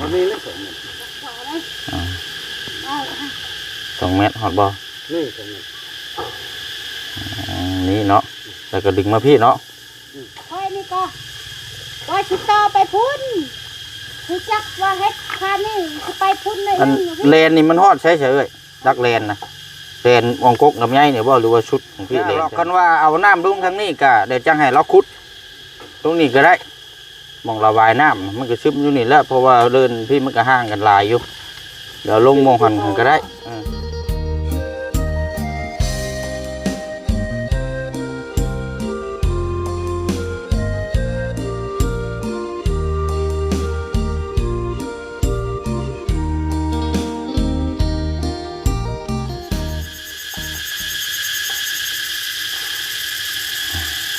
วันนี้เล่นสองเมตรอ่าเอาสองเมตรฮอดบ่นี่สองเมตรอืมนี่เนาะแล้วก็ดึงมาพี่เนาะค่อยนี่ก็ว่าชิต่อไปพุ่นคือจักว่าเฮ็ดคานี่สิไปพุ่นเลยอันเลนนี่มันฮอดใช่เฉยๆดักเลนนะเลนวงกกกับไงเนี่ยบ่หรือว่าชุดของพี่เลนกันว่าเอาน้ำลงทางนี้ก็เดี๋ยวจังให้เราขุด ตรงนี้ก็ได้ห มองระบายน้ำมันก็ซึมอยู่นี่แหล้วเพราะว่าเดินพี่มันก็ห่างกันหลายอยู่ เดี๋ยวลงมองหันก็ได้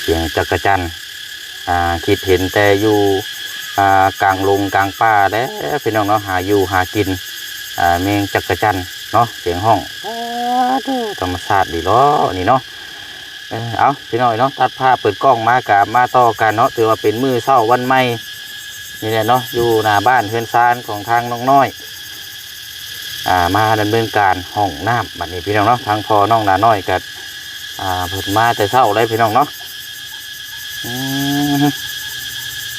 เสียงจักรจันทร์ อ่าคิดเห็นแต่อยู่อ่ากลางลงกลางป่าเด้อพี่น้องเนาะหาอยู่หากินอ่าเมงจักรจันทร์เนาะเสียงห้องอธรรมชาติดีล้อนี่เนาะเอาพี่น้อยเนาะตัดภาเปิดกล้องมากบมาต่อกันเนาะถือว่าเป็นมือเศร้าวันใหม่นี่แหละเนาะอยู่หน้าบ้านเพื่อนซานของทางน้องน้อยอ่ามาดำเนินการห้องน้ำบัดนี้พี่น้องเนาะทางพอน้องหน้าน้อยกับอ่าเพิ่นมาแต่เช้าเลยพี่น้องเนาะอืม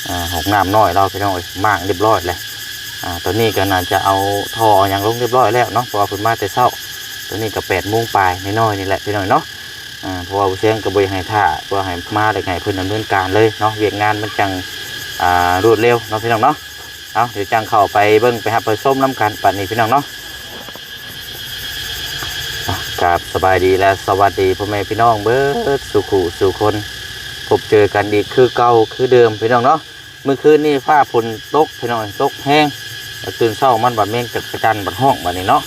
อ่า ห้องน้ำน้อยเราพี่น้องเอ้ยมางเรียบร้อยเลยอ่าตอนนี้ก็น่าจะเอาท่ออย่างลงเรียบร้อยแล้วเนาะเพราะว่าเพิ่นมาแต่เช้าตอนนี้ก็แปดโมงปลายน้อยๆนี่แหละพี่น้องเนาะอ่าเพราะว่าเชียงกระบวยให้ท่าเพื่อให้มาได้ไงเพิ่นดำเนินการเลยเนาะเวียกงานมันจังอ่ารวดเร็วเนาะพี่น้องเนาะเอาเดี๋ยวจังเข้าไปเบิ่งไปหาไปส้มน้ำกันปัดนี้พี่น้องเนาะอะครับสบายดีและสวัสดีพ่อแม่พี่น้องเบิร์ดสุขุสุคนพบเจอกันอีกคือเก่าคือเดิมพี่น้องเนาะ เมื่อคืนนี้ฟ้าฝนตกพี่น้องตกแห้งตื่นเช้ามันบัดเมงจักกระจันบัดห้องบัดนี้เนาะ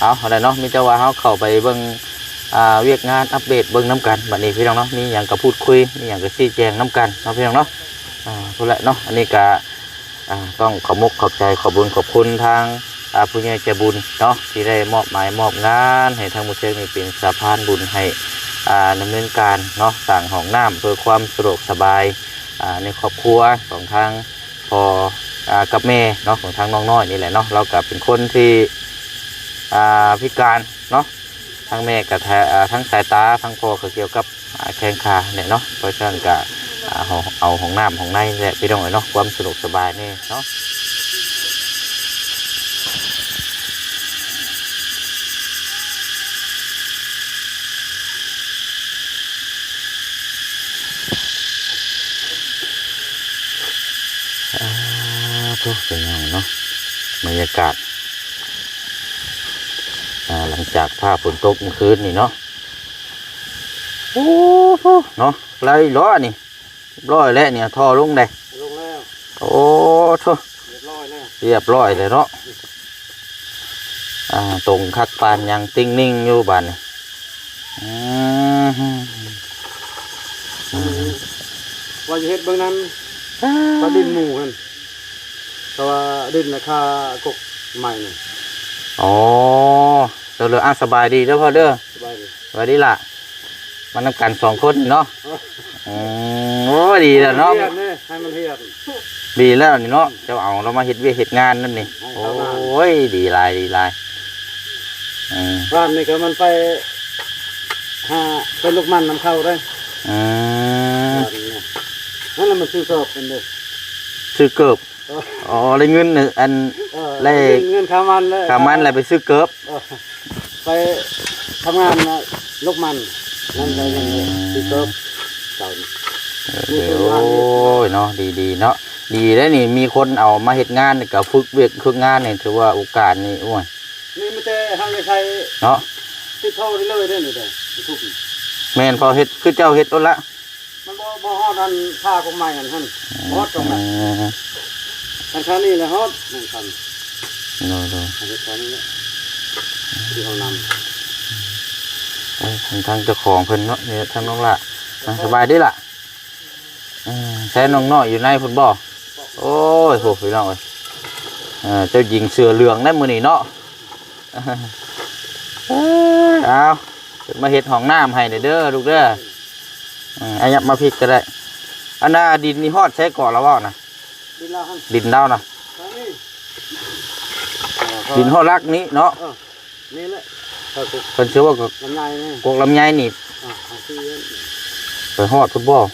เอาอะไรเนาะมีแต่ว่าเฮาเข้าไปเบิ่งเวียกงานอัปเดตเบิ่งน้กันบัดนี้พี่น้องเนาะมีหยังก็พูดคุยมีหยังก็ชี้แจงน้กันเนาะพี่น้องเนาะอ่าพูดละเนาะอันนี้ก็อ่าต้องขอบมุกขอบใจขอบบุญขอบคุณทางผู้ใหญ่ใจบุญเนาะที่ได้มอบหมายมอบงานให้ทางมุเชนนี่เป็นสะพานบุญให้ดำเนินการเนาะสั่งห้องน้ำเพื่อความสะดวกสบาย ในครอบครัวของทางพออ่ากับแม่เนาะของทางน้องน้อยนี่แหละเนาะเรากับเป็นคนที่พิการเนาะทั้งแม่กับทั้งสายตาทั้งพ่อก็เกี่ยวกับแข้งขาเนี่ยเนาะเพราะฉะนั้นก็อ่าเอาของน้ำของในแหละพี่น้องเนาะความสะดวกสบายนี่เนาะ ทุกเป็นอย่างเนาะบรรยากาศอ่าหลังจากผ้าฝนตกเมื่อคืนนี่เนาะโอ้โหเนาะไรล้อนี่ร้อยแล้วเนี่ยท่อลงได้ลงแล้วโอ้ทุเรียบร้อยแล้วเรียบร้อยเลยเนาะอ่าตรงคักปานยังติ้งนิ่งอยู่บ้านนี่อืมอืมว่าจะเฮ็ดเบื้องนั้นก็ดินหมู่กัน แต่ว่าดินราคากกใหม่นี่อ๋อเดี๋ยวเลยอะสบายดีเด้อพ่อเด้อสบายดีสวัสดีล่ะ มันนำกันสองคนเนาะอืมโอ้ดีแล้วเนาะให้มัเฮียดให้มันเฮียดดีแล้วนี่เนาะเจ้าเอาเรามาเฮ็ดเวียกเฮ็ดงานนั่นนี่ให้โอเข้ามา้ยดีหลายดีหลายอืมร้านนี่ก็มันไปหาเป็นลูกมันนำเข้าได้อืมร้านนี้นั่นแหละมันซื้อสอบเป็นเด็กซื้อเกิบเอออ๋อได้เงินน่ะอันเออเลขเงินข้ามันเลยขามันอะไรไปซื้อเกิบเออไปทำงานนะลูกมันนั่นเลยยังไงซื้อสอบเก่านี่เดี๋ยวโอ้ยเนาะดีดีเนาะดีแล้วนี่มีคนเอามาเฮ็ดงานนี่ก็ฝึกเวียกฝึกงานนี่ถือว่าโอกาสนี่โอ้ยนี่มันจะให้ใครเนาะติดเท่าได้เลยได้อนี่เด้อทุกแม่นพอเฮ็ดคือเจ้าเฮ็ดโดนละมันบ่บ่ฮอดอันผ้าของใหม่อันหั่นฮอดตรงนั้น อืมอันครั้นี้แหละฮอดนั่นคันโน่โน่อันนี้ครั้นี้แหละที่เขานำเอ้ยทางทางเจ้าของเพิ่นเนาะเนี่ยทางน้องละอะสบายดีล่ะอืมใช้น้องน้อยอยู่ในพุ่นบ่โอ้ยโหพี่น้องเอ้ยเออเจ้าหญิงเสือเหลืองได้มื้อนี้เนาะเอ้ยเอาเดี๋ยวมาเฮ็ดห้องน้ำให้เด้อลูกเด้ออืมอายับมาพริกก็ได้อันน่ะดินนี่ฮอดใช้ก่อนแล้วบ่นะ ดินลาวหั่นดินเดานะครั้นี้ดินห่อรักนี้เนาะเออนี่แหละถ้ากกเพิ่นเชื่อว่าก็ลำไยนี่กกลำไยนี่อะเอาที่ไปฮอดฟุตบอล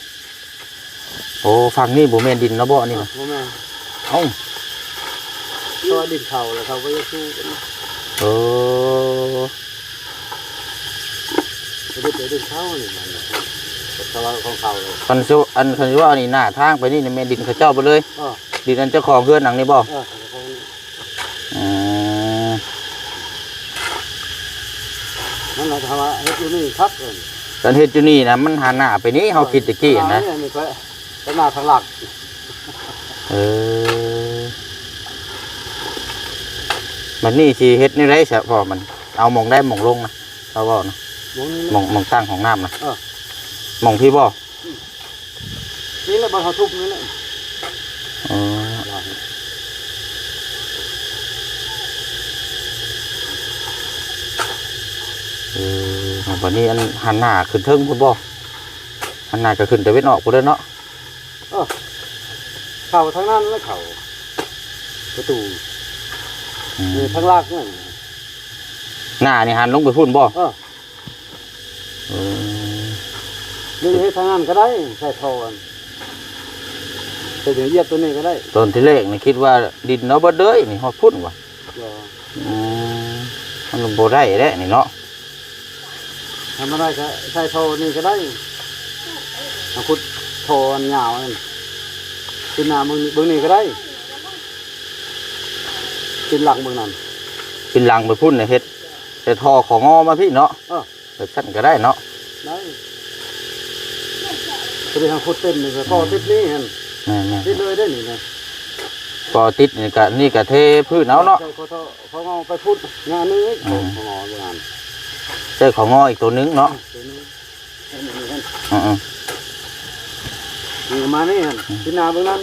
โอ้ฝั่งนี้บ่แม่นดินเนาะบ่อันนี่นี่นะพ่อแม่เอ้าเพราะว่าดินเขาแล้วเขาก็จะสู้กันโอ้จะได้ไปดินเขานี่มัน แต่ว่าของเขาเลย คันเชื่ออันคันสิว่าอันนี้หน้าทางไปนี่นี่แม่นดินเขาเจ้าไปเลยอ๋อดินอันเจ้าของเฮือนหลังนี่บ่เออเขานี่อืมนั่นแหละทำว่าเฮ็ดอยู่นี่ครับเออตอนเฮ็ดอยู่นี่นะมันหันหน้าไปนี้เฮาคิดตะกี้นะนี่ก็เป็นหน้าทางหลักเออมันนี่สิเฮ็ดนี่ไรซะพอมัน เอาหมองได้หมองลงนะเอาบ่นะมองนี่หมองหมองตั้งของน้ำนะเออ หมองพี่บ่นี่แหละบนเขาทุบนี่แหละอ๋อเออวันนี้อันหันหน้าขึ้นเทิงพุ่นบ่หันหน้าก็ขึ้นแต่เวทออกพุ่นเด้อเนาะเข่าทางนั้นแล้วเข่าประตูอืมนี่ทางหลักนั่นหน้านี่หันลงไปพุ่นบ่เออเออ นี่เฮ็ดทางนั้นก็ได้ใส่ทอกันแต่เดี๋ยวเหยียบตัวนี้ก็ได้ตอนที่แรกนี่คิดว่าดินเนาะบ่เด้ยนี่ฮอดพุ่นว่ะเดี๋ยวอืมมันบ่ได้แหละนี่เนาะทำอะไรก็ใส่ทอนี่ก็ได้เอาคุดทออันยาวนั่นขึ้นหน้ามึงเบิ่งนี่ก็ได้ขึ้นหลังเบิ่งนั่นปินหลังไปพุ่นน่ะเฮ็ดแต่ทอของงอมาพี่เนาะเออแบบชั้นก็ได้เนาะได้ จะไปทางคุดเต็มนี่ก็ก็ติดนี่เห็นแม่ติดเลยได้นี่นะๆพอติดนี่ก็นี่ก็เทพื้นเอาเนาะใส่เขาเขาเอาไปพุดงานนึงไอ้อืเขามเขาเอางานใช้ของงออีกตัวหนึงเนาะตัวนี้ให้มันนี่กันอือนี่มานี่เห็นที่นาเบื้องนั้น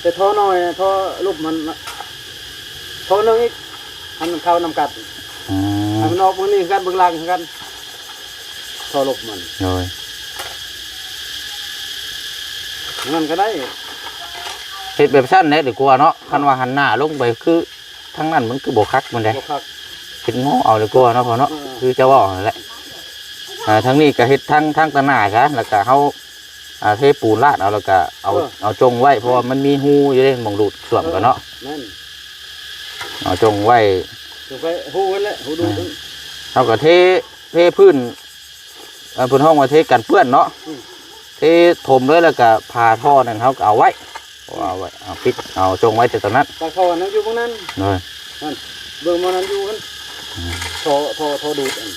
แต่ท่อน้อยท่อลูกมันท่อหนึงอีกให้มันเข้านำกัดๆอืมให้มันออกเบื้องนี้กันเบื้องล่างกันท่อลูกมันโดย นั่นก็ได้เฮ็ดแบบชั้นแหน่ดีกว่าเนาะคันว่าหันหน้าลงไปคือทั้งนั้นมันคือบ่คักมันได้บ่คักเฮ็ดงอเอาดีกว่าเนาะพอเนาะเออคือจะว่านั่นแหละอ่าทั้งนี้ก็เฮ็ดทั้งทั้งตะหน้าซะแล้วก็เฮาอ่าเทปูนราดเอาแล้วก็เอาเอาจงไว้เพราะว่ามันมีหูอยู่เด้หมองดูดส่วมกันเนาะนั่นเอาจงไว้ถูกไปหูไว้แล้วหูดูตั้งเท่ากับเทเทพื้นเอ่อพื้นห้องมาเทกันเปื้อนเนาะอืมเทถมเลยแล้วก็พาท่อนั่นเขาก็เอาไว้เอาไว้เอาปิดเอาจงไว้แต่ตอนนั้นตาท่อนั้นอยู่เบื้องนั้นเลยเบื้องมันนั้นอยู่กันท่อท่อท่อดูดอัน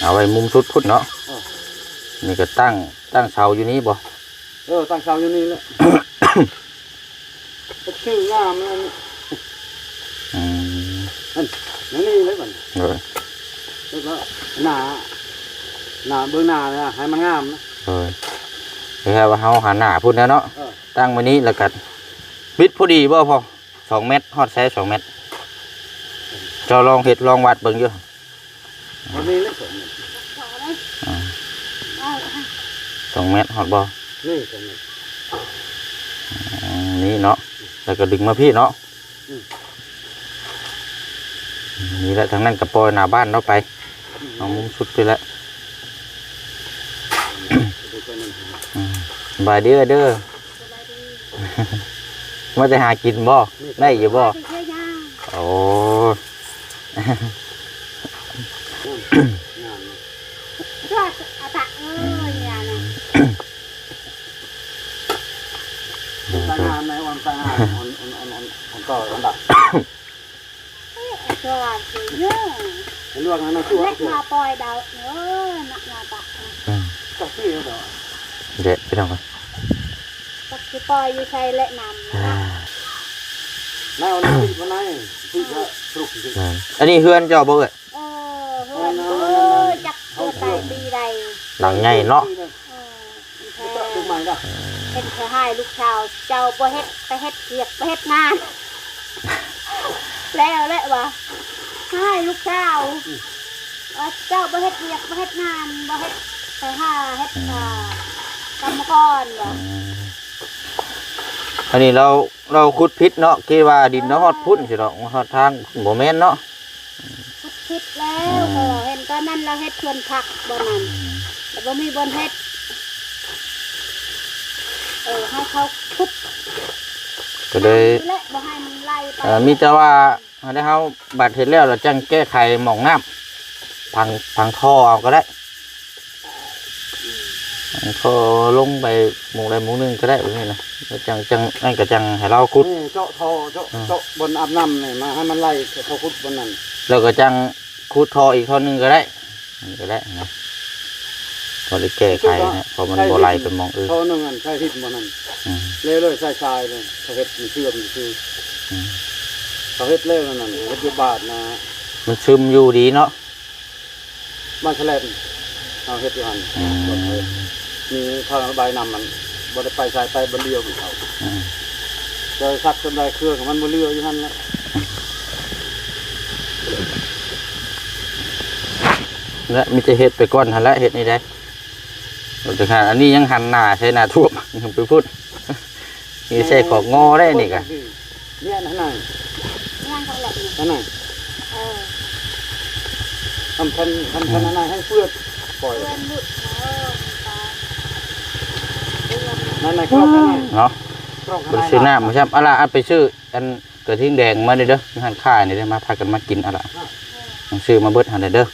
เอาไว้มุมสุดพุดเนาะอ๋อนี่ก็ตั้งตั้งเสาอยู่นี้บ่เออตั้งเสาอยู่นี่แหละก็ชื่องามนั่นอืมนั่นนี่เลยมันเลยแล้วก็หนา หนาเบื้องหน้าเนี่ยให้มันงามนะเลยแค่ว่าเขาหันหน้าพุ่นแล้วเนาะเออตั้งไว้นี้แล้วก็บิดพอดีบ่พอสองเมตรฮอดแซ่สองเมตรเจ้าลองเห็ดลองวัดเบิ่งอยู่วันนี้เลยผมขอเลยอ่าเอาสองเมตรฮอดบ่นี่ผมนี่ อืมนี่เนาะแล้วก็ดึงมาพี่เนาะอืม นี่แหละทางนั้นกับปล่อยหน้าบ้านเราไป เอามุมสุดไปแล้ว ดูตัวนั้น อืม บายเด้อเด้อมาจะหากินบ่ได้อยู่บ่ไปเชื่อโอ้งามช่วยอาตะเอ้ยอย่านะตางานในวันตางานออนออนออนออนอ่อนตัดับเอ้ยช่วเยอะไอ้ลวกนั้นนะชั่วเล็กมาปล่อยดาวเออนักนาตะก็ชื่อเดี๋ยวเด็ดไปทำกัน สิปล่อยอยู่ใช้เละนำนะนายเอาหน้าที่มาไหนที่จะปลุกสิอันนี้เฮือนเจ้าบ่เอ้ยเออเพื่อนเออจักตัวใดปีใดหลังใหญ่เนาะเออแท้ ลูกใหม่ก็เฮ็ดจะให้ลูกชาวเจ้าบ่เฮ็ดไปเฮ็ดเกียกไปเฮ็ดงาน แล้วแหละวะให้ลูกชาวว่าเจ้าบ่เฮ็ดเกียกบ่เฮ็ดงานบ่เฮ็ดไปหาเฮ็ดอ่ากรรมกรบ่อั นนี้เราเราขุดพิษเนาะคิดว่าดินเนาะฮอดพุ่นสิเนาะฮอดทางบ่แม่นเนาะพุดคิดแล้วเออเห็นตอนนั้นเราเฮ็ดชวนผักบนนั้นแต่บ่มีบนเฮ็ดเออให้เขาพุดก็เลยและบ่ให้มันไล่ไปเอ่อมีแต่ว่าอันนี้เฮาบัดเฮ็ดแล้วเราจังแก้ไขหม่องน้ำพังพังท่อเอาก็ได้ พังท่อลงไปหมู่ใดหมู่หนึงก็ได้แบบนี้นะแล้วจังจังนั่นก็จังให้เราขุด นี่เจาะท่อเจาะเจาะบนอาบน้ำนี่มาให้มันไล่เขาขุดบนนั้นแล้วก็จังขุดท่ออีกท่อหนึงก็ได้นี่ก็ได้นะพอได้แก้ไขนะเพราะมันบ่ไหลไปหมองอื่นท่อหนึงอันใช้หินบนนั้นอืมเลยเลยใส่ทรายเลยเขาเฮ็ดมันเชื่อมคืออืมเขาเฮ็ดเล่นั่นน่ะเฮ็ดอยู่บาทนะมันซึมอยู่ดีเนาะบ้านแฉลบเอาเฮ็ดอยู่หั่นอืม มีทางระบายน้ำมันบ่ได้ไปสายไปบ่เลี้ยวของเขาอืมจะซักจนได้เครื่องของมันบ่เลี้ยวอยู่หั่นละและมีแต่เห็ดไปก้อนหันละเห็ดนี่ได้เราจะหันอันนี้ยังหันหน้าใช้หน้าท่วมยังไปพูดนี่ใช่ของงอได้นี่กะเนี่ยนั่นน่ะงานเขาแหลกนี่นั่นน่ะเออทำคันทำคันอันนั้นให้เพื่อนปล่อย เพื่อนลูกเออตายเพื่อ นนั่นน่ะครอบนั่นน่ะเนาะครอบบริซื้อน้ำมาใช่อะไรอันไปซื้ออันกระทิงแดงมาเด้อเด้อหันค่ายนี่ได้มาพากันมากินอะไรต้องซื้อมาเบิดหันเด้อ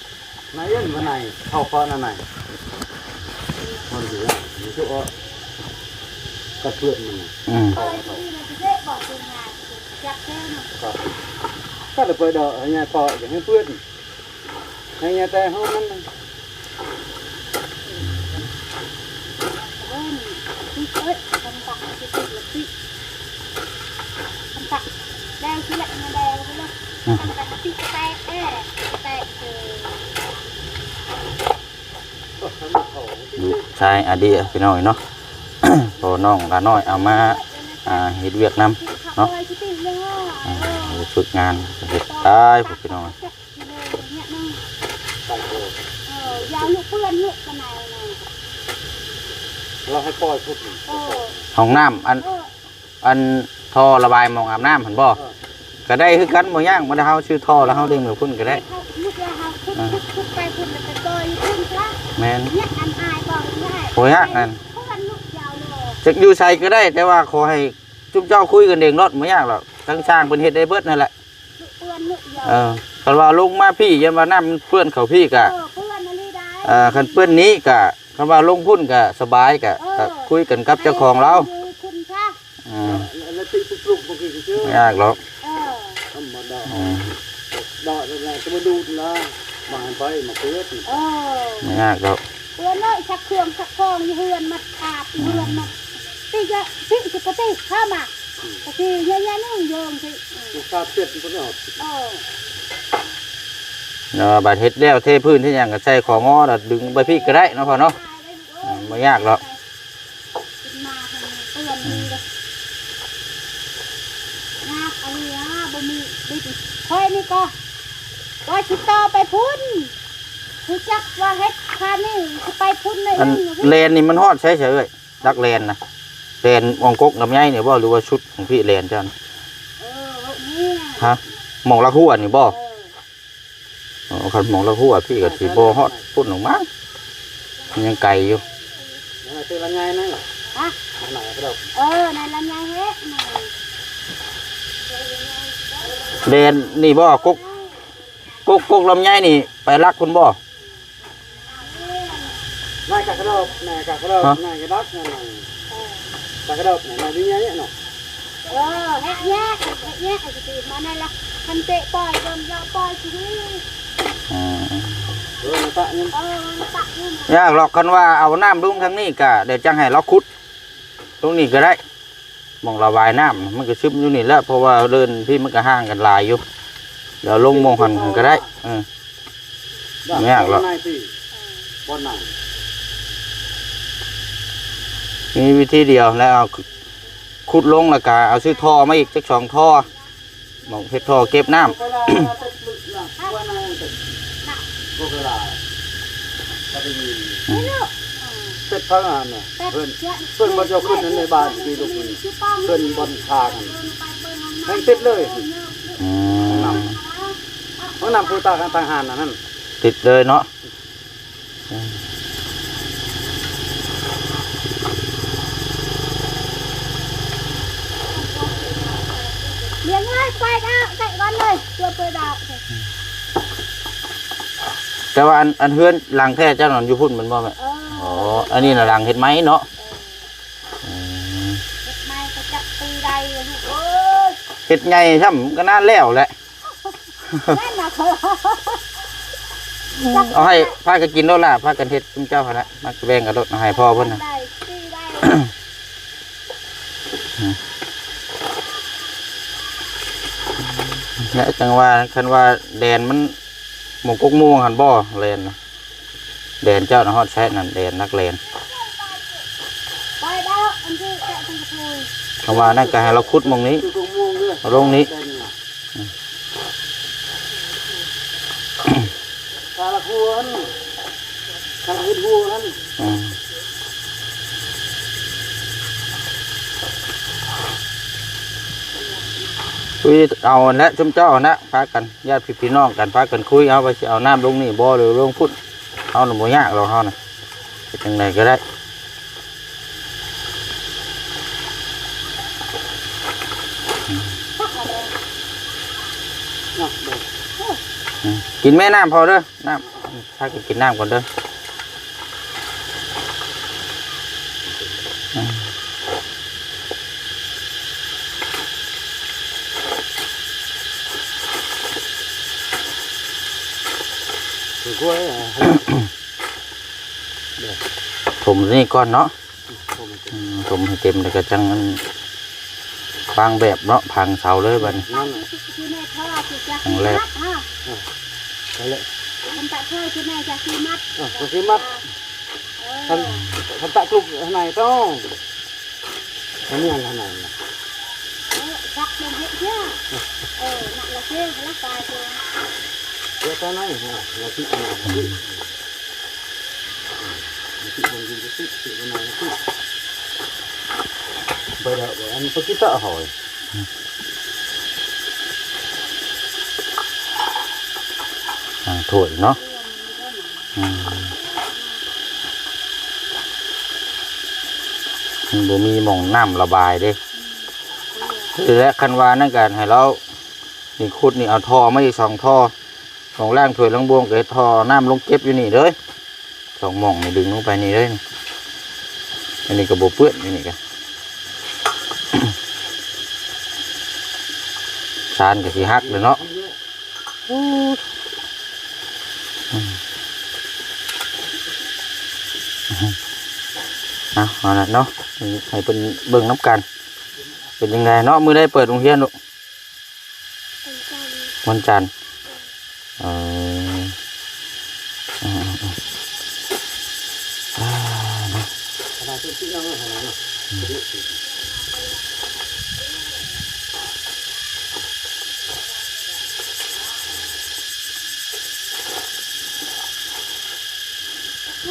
นายเย็นวันไหนเข้าฟ้านั่นไหนมันอยู่ว่าอยู่ที่ว่ากระเพื่อนมันน่ะอืมเออที่มันจะได้บอกเป็นงานจับแค่น่ะก็ก็เลยไปเดาให้ยายพออย่างให้เพื่อนให้ยายแต่ห้องนั้นน่ะ เอิ้นพี่เอ้ยทำตักสิสิละพี่ทำตักแดงสิละมาแดงไป เลยทำตักสิแตกแอ่แตกเออก็ทำเขาดูชายอดีพี่น้อยเนาะพอน้องลาน้อยเอามาอ่าเฮ็ดเวียกนำเนาะฝึกงานเฮ็ดได้พวกพี่น้อยาวลูกเพื่อนลูกกันไหนนะ เราให้ปล่อยพุทธเออห้องน้ำอันเอออันท่อระบายหมองอาบน้ำหันบ่ก็ได้คือกันบ่ย่างบ่ได้เฮาชื่อท่อแล้วเฮาดึงไปพุ่นก็ได้เขาลูกเราเขาพุดพุดพุดไปพุดแล้วก็ต่อยขึ้นครับแม่นเนี่ยอันอายบอกไม่ได้โอ้ยากนั่นเพื่อนลูกยาวเลยจะอยู่ใส่ก็ได้ แต่ว่าขอให้จุ๊บเจ้าคุยกันเองรถบ่ยากหรอกทั้งช่างเพิ่นเฮ็ดได้เบิดนั่นแหละลูกเพื่อนลูกยาวเออคันว่าลงมาพี่ยันว่าน้ำมันเปื้อนเขาพี่ก็เออเพื่อนอะไรได้เอ่อคันเปื้อนนี้ก็ คันว่าลงพุ่นก็สบายก็ก็คุยกันกับเจ้าของเราคุณค่ะอืมแล้วตีปลุกๆบางทีก็เชื่อไม่ยากหรอกเออธรรมดาอืมดอกอะไรก็มาดูละมาไปมาเพื่อนเออไม่ยากหรอกเพื่อนเลยชักเครื่องชักคองอยู่เพื่อนมาอาบอยู่เพื่อนมาตีจะสิสิปฏิเข้ามาปฏิเยอะๆนึงโยมสิลูกค้าเปลี่ยนคนออกเออ เนาะบาดเฮ็ดแล้วเทพื้นที่หยังก็ใส่ของงอแล้วดึงไปพี่ก็ได้เนาะพ่อเนาะอืมบ่ยากหรอกมาเตือนมีเลยนาอะไรอะบ่มีดิค่อยนี่ก็ว่าชิต่อไปพุ่นคือจักว่าเฮ็ดคานี่สิไปพุ่นเลยอันเลนนี่มันฮอดใช้เฉยๆรักเลนนะเลนวงกกลำไยเนี่ยบ่หรือว่าชุดของพี่เลนจันเออนี่นะฮะหมองละหัวนี่บ่เอออ๋อ คันหมองละหัวพี่ก็สิบ่ฮอดพุ่นออกมามันยังไกลอยู่ยังไงเป็นยังไงนั่นหรอฮะไหนก็ได้เออในลำไยเฮ็ดน่ะเลนนี่บ่กกกกกกลำไยนี่ ไปรักคุณบ่นายกากระดบนายกากระดบนายกระดักนายเออกากระดบนายดิ้งยังเนี่ยเนาะเออเฮ็ดแยกเฮ็ดแยกไอ้สิมาในละคันเตะปล่อยเบิ่มยาวปล่อยสิอืม เออมาตะเนี่ ยเออมันตักนี่นะยากหรอกคันว่าเอาน้ำลงทางนี้ก็เดี๋ยวจังให้เราขุด ตรงนี้ก็ได้หมองระบายน้ำมันก็ซึมอยู่นี่แหล้วเพราะว่าเดินพี่มันก็ห่างกันหลายอยู่เดี๋ยวลงหมองหันก็ได้เออไม่ยากหรอกนายสิบอลหนังมีวิธีเดียวแล้วเอาขุดลงแล้วก็เอาซื้อท่อมาอีกจักสองท่อหมองเพชรท่อเก็บน้ำ เวลาตกหลุดหลังว่านายตกก็เวลาก็ไปยืนนี่ลูกเออเป็ดพังงานเนี่ยเป็ดเพิ่นเชื่อเพิ่นบ่เจ้าขึ้นนั้นในบ้านที่ลูกนี่ชื่อป้องเพิ่นบนทางแห่งติดเลยอืมห้องน้ำผู้ตากันทางหานนั่นติดเลยเนาะเลี้ยงเลยไปดาวใส่ก้อนเลยตัวเปิดดาว แต่ว่าอันอันเฮือนหลังแท้เจ้านอนอยู่พุ่นแมันบ่แม่เอออ๋ออันนี้น่ะหลังเฮ็ดไหมเนาะอืมเด็กไม่ก็จับตีใดเลยโอ้ยเฮ็ดใหญ่ช่ำก็นานแล้วแหละ แม่น่ะเขาเอาให้พากันกินโลดล่ะพากันเฮ็ดจุ่มเจ้าหั่นน่ะมาแบ่งกันโลดเอาให้พ่อเพิ่นน่ะ ได้ตีได้และจังว่าคันว่าแดนมัน หมงกกม่วงหันบ่แลนน่ะแดนเจ้าน่ะฮอดแท้นั่นแดนนักแลนไปดาวอันที่แกะทั้งกระพุยคำว่านั่นก็ให้เราขุดหมองนี้คือตรงม่วงเด้อเอาลงนี้ตาละคูอันทางเฮ็ดหูอัน คุยเอาและจุ่มเจ้านะพากันญาติพี่พี่น้องกันพากันคุยเอาไปสิเอาน้ำลงนี่บ่หรือลงพุ่นเอาหนูบ่ยากเราเฮานะเฮ็ดจังไดก็ได้พักอะไรนะเด้ออืมกินแม่น้ำพอเด้อน้ำพากันกินน้ำก่อนเด้ออืม คือกล้วยอะ ถมนี่ก่อนเนาะผมอืมถมให้เต็มแล้วก็จังมันวางแบบเนาะพังเสาเลยบัดนี้นั่นที่แม่ทอดที่จะครั้ขี้งแรกมัดฮะไปเลยทำตะเชยที่แม่จะขี้มัดอะก็สิมัดเออทำทำตะกลุกข้างในต้องอันนี้ข้างในนะเออชักเป็นเฮ็ดเชื่อเออหนักละเชื่อแล้วตายตัวเดี๋ยวตอนนั้นฮะเราคิดเอาคิดคิดมันกินก็คิดคิดมันนานคิดไปแล้วอันนี้ก็คิด ตะหอยอ่าถ้วยเนาะอืมมันบ่มีหม่องน้ำระบายเด้ และคันวานั่นกันให้เรานี่ขุดนี่เอาท่อมาอีกสองท่อของล่างถวยล่างบวงเกับท่อน้ำลงเก็บอยู่นี่เลย องหม่องนี่ดึงลงไปนี่เลยนี่อันนี้ก็บ่เปื้อนอยู่นี่กันชานกับสีฮักเลยเนาะเอาเอาละเนาะให้เป็นเบิ่งน้ำกัน เป็นยังไงเนาะมือได้เปิดโรงเรียนลูกเป็นเจ้าดีวันจันทร์เอออ่าอ่าอ่าเนาะ ขนาดที่คิดเอาไว้ขนาดนั้น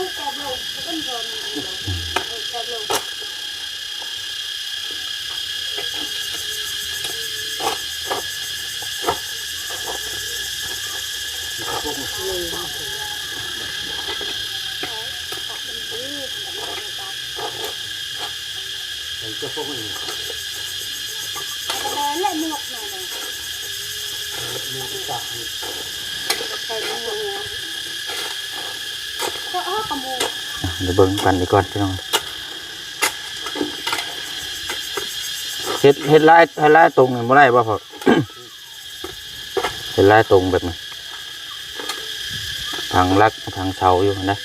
ลูกแกบลงก็เป็นโดน อ้อกระมูอะเดี๋ยวเบิ่งกันดีก่อนพี่น้องเฮ็ดเฮ็ดลายเฮ็ดลายตรงนี่บ่ได้บ่พอเฮ็ดลายตรงแบบนี้ทางลักทางเสาอยู่นะ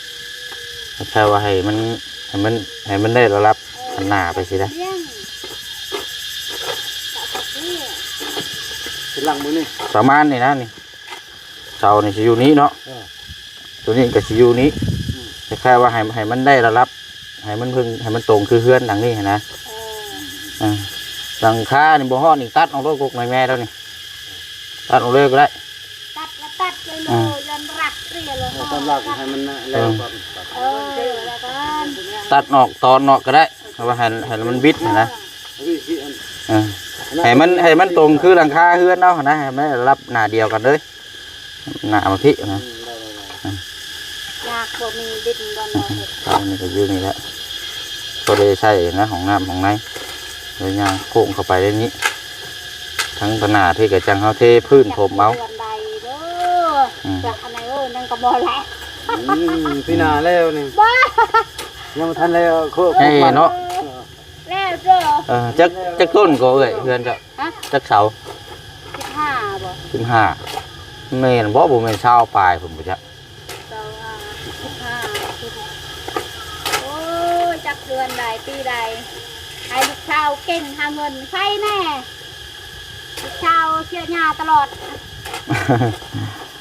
แค่ว่าให้มันให้มันให้มันได้ระดับขนาดไปสิได้เลี้ยงตะตะเกียเป็นหลังมือนี่ประมาณนี้นะนี่เสานี่สิอยู่นี้เนาะเออตัวนี้ก็สิอยู่นี้ แต่แค่ว่าให้ให้มันได้ระดับให้มันพึ่งให้มันตรงคือเฮือนหลังนี้นะเอออ่าหลังคานี่บ่ฮอดนี่ตัดเอารถกกหน่อยแม่แล้วนี่ตัดเอาเลยก็ได้ตัดละตัดเลยเลยยันรักเรียเลยตอนหลักให้มันแล้วก่อนเออแล้วกันตัดออกตอนออกก็ได้เพราะว่าให้ให้มันบิดนะนะพี่พี่อันเออให้มันให้มันตรงคือหลังคาเฮือนเนาะนะให้มันรับหน้าเดียวกันเลยหน้ามาพี่นะได้ได้ได้อยากบ่มีดินบ่นอนเห็ดตอนนี้ก็อยืนนี่แหละก็ได้ใช่นะของน้ำของในเลยย่างโค้งเข้าไปในนี้ ทั้งขนาดที่กระจังเขาเทพื้นผมเอาดือนใดเด้ออืมจากอันไหนเอ้ยนั่นก็บ่แหละอืมพี่นาแล้วนี่บ้ายังบ่ทันแล้วโคกให้เนาะแล้วเด้อเออจักจักต้นก็เอ้ยเพื่อนก็ฮะจักเสาสิบห้าบ่สิบห้าเมนบ่บ่เมนเช้าปลายผมบ่จัก เจ้าว่าสิบห้าโอ้ยจักเดือนใดปีใดให้ลูกชาวเก่งหาเงินใช่แน่ลูกชาวเชื่อหญ้าตลอด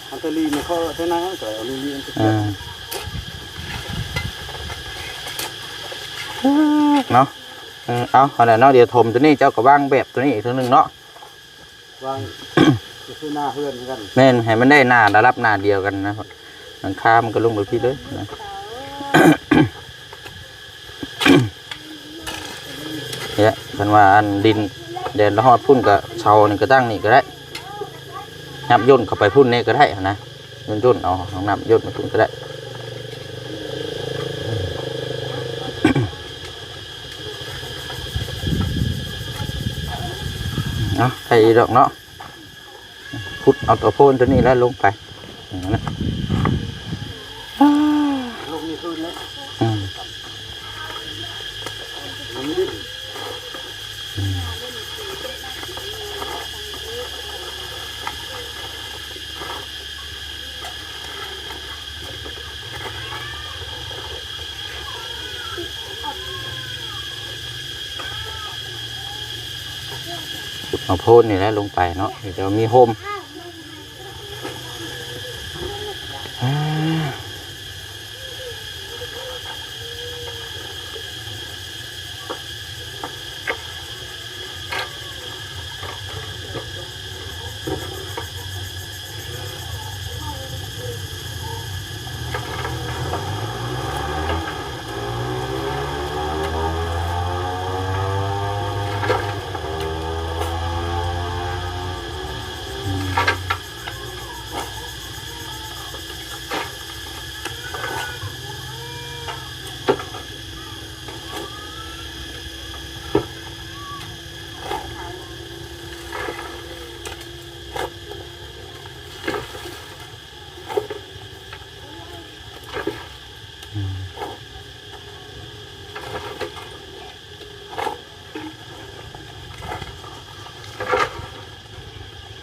อันตรีนี่เขาเท่านั้นก็เอาลีลีอันตรีเออเนาะเออเอาเอาไหนเนาะเดี๋ยวถมตัวนี้เจ้าก็วางแบบตัวนี้อีกตัวหนึงเนาะวางจะคือหน้าเพื่อนเหมือนกันแม่นให้มันได้หน้าระดับหน้าเดียวกันนะหลังคามันก็ลงไปพี่เลยนะ เนี่ยเพิ่นว่าอันดินแดนละฮอดพุ่นก็เชานี่ก็ตั้งนี่ก็ได้นับย่นเข้าไปพุ่นนี่ก็ได้นะย่นย่นเอาของนับย่นมาพุ่นก็ได้เนาะใส่ดอกเนาะพุดเอาตัวโพนตัวนี้แล้วลงไปอย่างนั้นนะ ลงนี่คืนแล้ว อืม มันไม่ได้ พุด เอาโพนนี่แล้วลงไปเนาะเดี๋ยวมีโฮม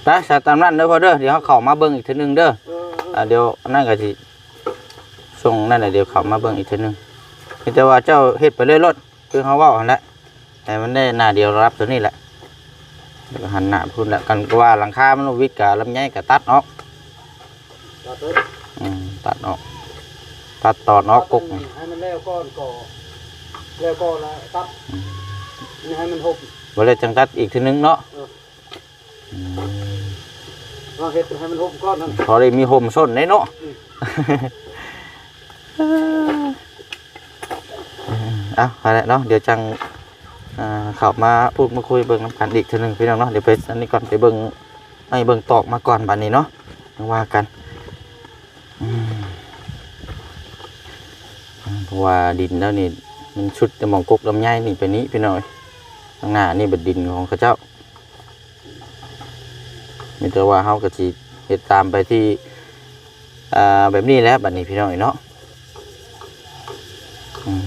ไปสตามนั้นเด้อพอเด้อเดี๋ยวเขาเข้ามาเบิ่งอีกทีนึงเด้อเอออ่าเดี๋ยวนั่นก็สิส่งนั่นแหละเดี๋ยวเขามาเบิ่งอีกทีนึงมีแต่ว่าเจ้าเฮ็ดไปเรื่อยรถคือเขาเว่าหั่นแหละแต่มันได้หน้าเดียวรับตัวนี้แหละแล้วก็หันหน้าพุ่นแหละกันก็ว่าหลังคามันวิดกับลำไยก็ตัดออกตัดเถอะอืมตัดออก ตัดตอนออกกกนี่ให้มันแล้วก้อนก่อแล้วก็ละตัดนี่ให้มันหบบ่เลยจังตัดอีกทีนึงเนาะ เอออืมเราเฮ็ดให้มันหบก้อนนั่นพอได้มีโฮมส้นได้เนาะเอาอะไรเนาะเดี๋ยวจังอ่าเข้ามาพูดมาคุยเบิ่งน้ำกันอีกทีหนึงพี่น้องเนาะเดี๋ยวไปอันนี้ก่อนไปเบิ่งให้เบิ่งตอกมาก่อนบัดนี้เนาะมาว่ากันอืมอ่าเพราะว่าดินแล้วนี่มันชุดจะมองกกลำไยนี่ไปนี้พี่น้อยข้างหน้านี่เป็นดินของเขาเจ้า มีแต่ว่าเฮาก็สิเฮ็ดตามไปที่อ่าแบบนี้แหล้วบัดนี้พี่น้อยเนาะอืม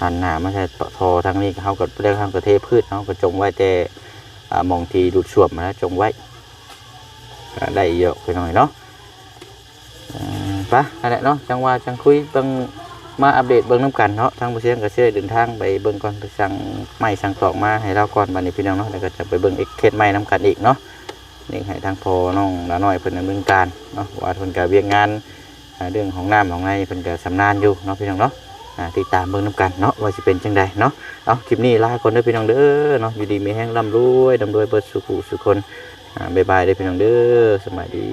หันหน้ามาใช่ทอทางนี้เขาก็เรียกทางประเทพืชเขาก็จงไว้แต่อ่ามองทีดูดช่วมมาแล้วจงไว้ได้เยอะไปหน่อยเนาะเอ่อไปอะไรเนาะจังว่าจังคุยบาง มาอัปเดตเบิ่งน้ำกันเนาะทางผู้เชี่ยวก็เชื่อเดินทางไปเบิ่งก่อนไปสั่งไม้สั่งตอกมาให้เราก่อนบัดนี้พี่น้องเนาะแล้วก็จะไปเบิ่งเอ็กเคสไม้น้ำกันอีกเนาะนี่ให้ทางพอน้องละน้อยเพิ่นดำเนินการเนาะว่าเพิ่นก็เวียกงานเรื่องของน้ำของในเพิ่นก็สำนาญอยู่เนาะพี่น้องเนาะติดตามเบิ่งน้ำกันเนาะว่าสิเป็นจังใดเนาะเอาคลิปนี้ลาคนเด้อพี่น้องเด้อเนาะอยู่ดีมีแห้งร่ำรวยร่ำรวยเบิดสุขุสุขคนบ๊ายบายเด้อพี่น้องเด้อสบายดี